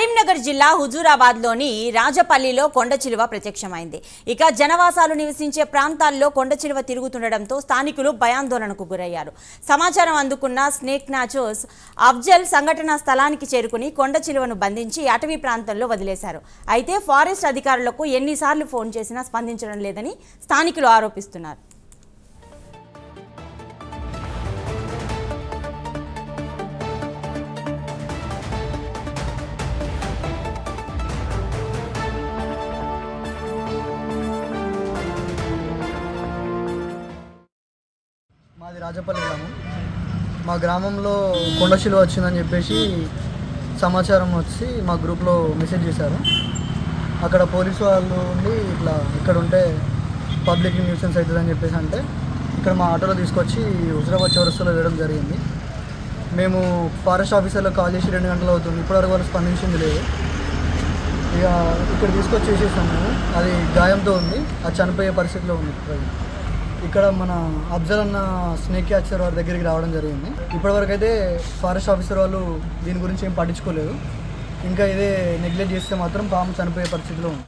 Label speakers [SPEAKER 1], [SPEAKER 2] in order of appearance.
[SPEAKER 1] కరీంనగర్ జిల్లా హుజూరాబాద్లోని రాజపల్లిలో కొండ చిలువ ప్రత్యక్షమైంది. ఇక జనవాసాలు నివసించే ప్రాంతాల్లో కొండ చిలువ తిరుగుతుండటంతో స్థానికులు భయాందోళనకు గురయ్యారు. సమాచారం అందుకున్న స్నేక్ నాచోస్ అఫ్జల్ సంఘటనా స్థలానికి చేరుకుని కొండ చిలువను బంధించి అటవీ ప్రాంతంలో వదిలేశారు. అయితే ఫారెస్ట్ అధికారులకు ఎన్నిసార్లు ఫోన్ చేసినా స్పందించడం లేదని స్థానికులు ఆరోపిస్తున్నారు.
[SPEAKER 2] మాది రాజపల్లి గ్రామం. మా గ్రామంలో కొండశిలు వచ్చిందని చెప్పేసి సమాచారం వచ్చి మా గ్రూప్లో మెసేజ్ చేశారు. అక్కడ పోలీసు వాళ్ళు ఉండి ఇట్లా ఇక్కడ ఉంటే పబ్లిక్ న్యూసెన్స్ అవుతుందని చెప్పేసి అంటే ఇక్కడ మా ఆటోలో తీసుకొచ్చి హుజరాబాద్ చౌరస్తాలో వేయడం జరిగింది. మేము ఫారెస్ట్ ఆఫీసర్లో కాల్ చేసి రెండు గంటలు అవుతుంది. ఇప్పటివరకు వాళ్ళు స్పందించింది లేదు. ఇక ఇక్కడ తీసుకొచ్చి చేసేసాం మేము అది గాయంతో ఉంది. అది చనిపోయే పరిస్థితిలో ఉంది. ప్రజెంట్. ఇక్కడ మన అఫ్జల్ అన్న స్నేక్ క్యాచర్ వారి దగ్గరికి రావడం జరిగింది. ఇప్పటివరకు అయితే ఫారెస్ట్ ఆఫీసర్ వాళ్ళు దీని గురించి ఏం పట్టించుకోలేదు. ఇంకా ఇదే నెగ్లెక్ట్ చేస్తే మాత్రం పాము చనిపోయే పరిస్థితిలో ఉంది.